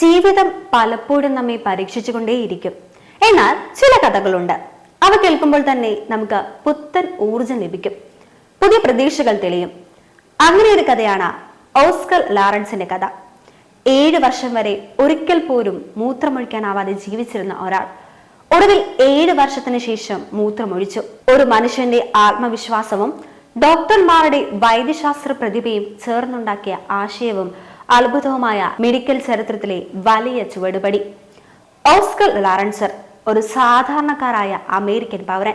ജീവിതം പലപ്പോഴും നമ്മെ പരീക്ഷിച്ചുകൊണ്ടേയിരിക്കും. എന്നാൽ ചില കഥകളുണ്ട്. അവ കേൾക്കുമ്പോൾ തന്നെ നമുക്ക് പുത്തൻ ഊർജം ലഭിക്കും. പുതിയ പ്രതീക്ഷകൾ തെളിയും. അങ്ങനെ ഒരു കഥയാണ് ഓസ്കർ ലാറൻസിന്റെ കഥ. ഏഴ് വർഷം വരെ ഒരിക്കൽ പോലും മൂത്രമൊഴിക്കാനാവാതെ ജീവിച്ചിരുന്ന ഒരാൾ. ഒടുവിൽ ഏഴ് വർഷത്തിന് ശേഷം മൂത്രമൊഴിച്ചു. ഒരു മനുഷ്യന്റെ ആത്മവിശ്വാസവും ഡോക്ടർമാരുടെ വൈദ്യശാസ്ത്ര പ്രതിഭയും ചേർന്നുണ്ടാക്കിയ ആശയവും അത്ഭുതവുമായ മെഡിക്കൽ ചരിത്രത്തിലെ വലിയ ചുവടുപടി. ഓസ്കർ ലാറൻസർ ഒരു സാധാരണക്കാരായ അമേരിക്കൻ പൗരൻ.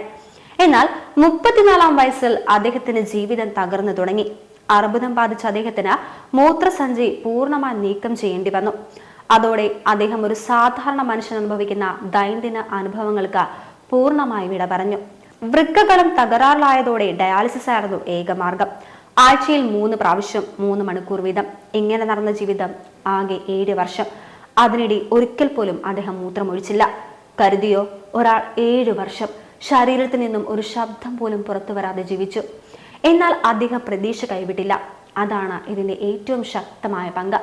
എന്നാൽ മുപ്പത്തിനാലാം വയസ്സിൽ അദ്ദേഹത്തിന്റെ ജീവിതം തകർന്നു തുടങ്ങി. അർബുദം ബാധിച്ച അദ്ദേഹത്തിന് മൂത്രസഞ്ചി പൂർണമായി നീക്കം ചെയ്യേണ്ടി വന്നു. അതോടെ അദ്ദേഹം ഒരു സാധാരണ മനുഷ്യൻ അനുഭവിക്കുന്ന ദൈനംദിന അനുഭവങ്ങൾക്ക് പൂർണമായി വിട പറഞ്ഞു. വൃക്കകളും തകരാറിലായതോടെ ഡയാലിസിസ് ആയിരുന്നു ഏകമാർഗം ആഴ്ചയിൽ മൂന്ന് പ്രാവശ്യം മൂന്ന് മണിക്കൂർ വീതം ഇങ്ങനെ നടന്ന ജീവിതം ആകെ ഏഴ് വർഷം. അതിനിടെ ഒരിക്കൽ പോലും അദ്ദേഹം മൂത്രമൊഴിച്ചില്ല. കരുതിയോ? ഒരാൾ ഏഴ് വർഷം ശരീരത്തിൽ നിന്നും ഒരു ശബ്ദം പോലും പുറത്തു വരാതെ ജീവിച്ചു. എന്നാൽ അദ്ദേഹം പ്രതീക്ഷ കൈവിട്ടില്ല. അതാണ് ഇതിന്റെ ഏറ്റവും ശക്തമായ പങ്ക്.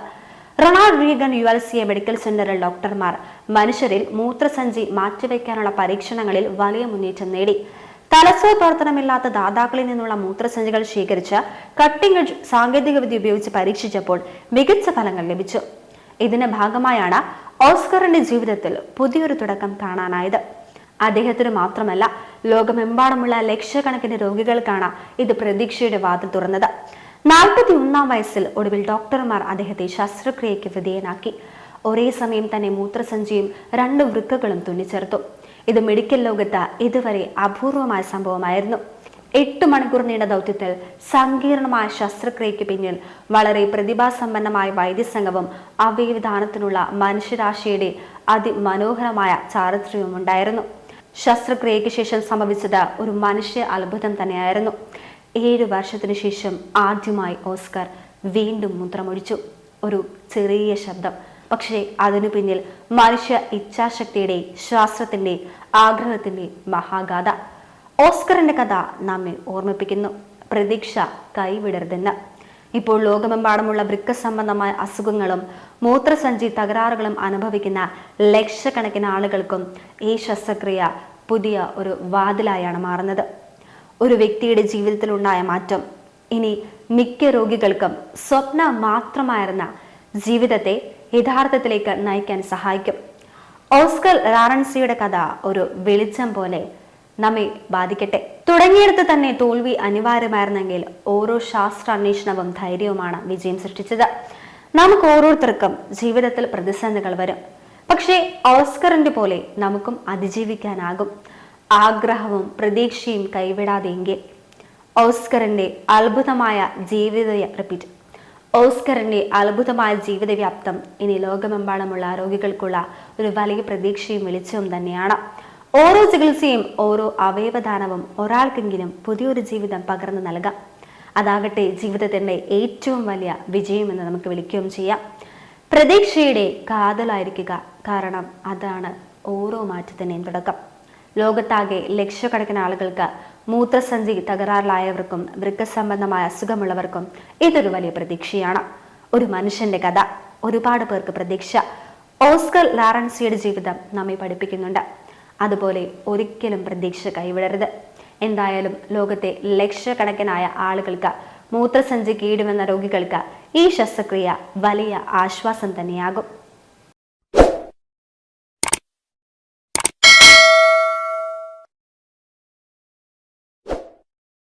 Ronald Reagan U L C A medical സെന്ററിൽ ഡോക്ടർമാർ മനുഷ്യരിൽ മൂത്രസഞ്ചി മാറ്റിവെക്കാനുള്ള പരീക്ഷണങ്ങളിൽ വലിയ മുന്നേറ്റം നേടി. തലച്ചോർ പ്രവർത്തനമില്ലാത്ത ദാതാക്കളിൽ നിന്നുള്ള മൂത്രസഞ്ചികൾ ശേഖരിച്ച് കട്ടിംഗ് എഡ്ജ് സാങ്കേതികവിദ്യ ഉപയോഗിച്ച് പരീക്ഷിച്ചപ്പോൾ മികച്ച ഫലങ്ങൾ ലഭിച്ചു. ഇതിന്റെ ഭാഗമായാണ് ഓസ്കറിന്റെ ജീവിതത്തിൽ പുതിയൊരു തുടക്കം കാണാനായത്. അദ്ദേഹത്തിന് മാത്രമല്ല ലോകമെമ്പാടുമുള്ള ലക്ഷക്കണക്കിന് രോഗികൾക്കാണ് ഇത് പ്രതീക്ഷയുടെ വാതിൽ തുറന്നത്. നാൽപ്പത്തി ഒന്നാം വയസ്സിൽ ഒടുവിൽ ഡോക്ടർമാർ അദ്ദേഹത്തെ ശസ്ത്രക്രിയയ്ക്ക് വിധേയനാക്കി. ഒരേ സമയം തന്നെ മൂത്രസഞ്ചിയും രണ്ട് വൃക്കകളും തുന്നിച്ചേർത്തു. ഇത് മെഡിക്കൽ ലോകത്ത് ഇതുവരെ അപൂർവമായ സംഭവമായിരുന്നു. എട്ട് മണിക്കൂർ നീണ്ട ദൗത്യത്തിൽ സങ്കീർണമായ ശസ്ത്രക്രിയയ്ക്ക് പിന്നിൽ വളരെ പ്രതിഭാസമ്പന്നമായ വൈദ്യസംഘവും അവയവിധാനത്തിനുള്ള മനുഷ്യരാശിയുടെ അതിമനോഹരമായ ചാരിത്ര്യവും ഉണ്ടായിരുന്നു. ശസ്ത്രക്രിയയ്ക്ക് ശേഷം സംഭവിച്ചത് ഒരു മനുഷ്യ അത്ഭുതം തന്നെയായിരുന്നു. ഏഴു വർഷത്തിനു ശേഷം ആദ്യമായി ഓസ്കർ വീണ്ടും മൂത്രമൊഴിച്ചു. ഒരു ചെറിയ ശബ്ദം. പക്ഷേ അതിനു പിന്നിൽ മനുഷ്യ ഇച്ഛാശക്തിയുടെ ശാസ്ത്രത്തിന്റെ ആഗ്രഹത്തിന്റെ മഹാഗാഥ. ഓസ്കറിന്റെ കഥ നമ്മെ ഓർമ്മിപ്പിക്കുന്നു. പ്രതീക്ഷ കൈവിടരുതെന്ന്. ഇപ്പോൾ ലോകമെമ്പാടുമുള്ള വൃക്ക സംബന്ധമായ അസുഖങ്ങളും മൂത്രസഞ്ചി തകരാറുകളും അനുഭവിക്കുന്ന ലക്ഷക്കണക്കിന് ആളുകൾക്കും ഈ ശസ്ത്രക്രിയ പുതിയ ഒരു വാതിലായാണ് മാറുന്നത്. ഒരു വ്യക്തിയുടെ ജീവിതത്തിലുണ്ടായ മാറ്റം. ഇനി മിക്ക രോഗികൾക്കും സ്വപ്ന മാത്രമായിരുന്ന ജീവിതത്തെ യഥാർത്ഥത്തിലേക്ക് നയിക്കാൻ സഹായിക്കും. ഓസ്കർ ലാറൻസിയുടെ കഥ ഒരു വെളിച്ചം പോലെ നമ്മെ ബാധിക്കട്ടെ. തുടങ്ങിയെടുത്ത് തന്നെ തോൽവി അനിവാര്യമായിരുന്നെങ്കിൽ ഓരോ ശാസ്ത്ര അന്വേഷണവും ധൈര്യവുമാണ് വിജയം സൃഷ്ടിച്ചത്. നമുക്ക് ഓരോരുത്തർക്കും ജീവിതത്തിൽ പ്രതിസന്ധികൾ വരും. പക്ഷേ ഓസ്കറിന്റെ പോലെ നമുക്കും അതിജീവിക്കാനാകും. ആഗ്രഹവും പ്രതീക്ഷയും കൈവിടാതെയെങ്കിൽ ഓസ്കറിന്റെ അത്ഭുതമായ ജീവിത റിപ്പീറ്റ് ഓസ്കറിന്റെ അത്ഭുതമായ ജീവിത വ്യാപ്തം ഇനി ലോകമെമ്പാടുമുള്ള രോഗികൾക്കുള്ള ഒരു വലിയ പ്രതീക്ഷയും വെളിച്ചവും തന്നെയാണ്. ഓരോ ചികിത്സയും ഓരോ അവയവദാനവും ഒരാൾക്കെങ്കിലും പുതിയൊരു ജീവിതം പകർന്നു നൽകാം. അതാകട്ടെ ജീവിതത്തിന്റെ ഏറ്റവും വലിയ വിജയമെന്ന് നമുക്ക് വിളിക്കുകയും ചെയ്യാം. പ്രതീക്ഷയുടെ കാതലായിരിക്കുക കാരണം അതാണ് ഓരോ മാറ്റത്തിന്റെയും തുടക്കം. ലോകത്താകെ ലക്ഷക്കണക്കിന് ആളുകൾക്ക് മൂത്രസഞ്ചി തകരാറിലായവർക്കും വൃക്ക സംബന്ധമായ അസുഖമുള്ളവർക്കും ഇതൊരു വലിയ പ്രതീക്ഷയാണ്. ഒരു മനുഷ്യന്റെ കഥ ഒരുപാട് പേർക്ക് പ്രതീക്ഷ. ഓസ്കർ ലാറൻസിയുടെ ജീവിതം നമ്മെ പഠിപ്പിക്കുന്നുണ്ട്. അതുപോലെ ഒരിക്കലും പ്രതീക്ഷ കൈവിടരുത്. എന്തായാലും ലോകത്തെ ലക്ഷക്കണക്കിനായ ആളുകൾക്ക് മൂത്രസഞ്ചി കീടുമെന്ന രോഗികൾക്ക് ഈ ശസ്ത്രക്രിയ വലിയ ആശ്വാസം തന്നെയാകും.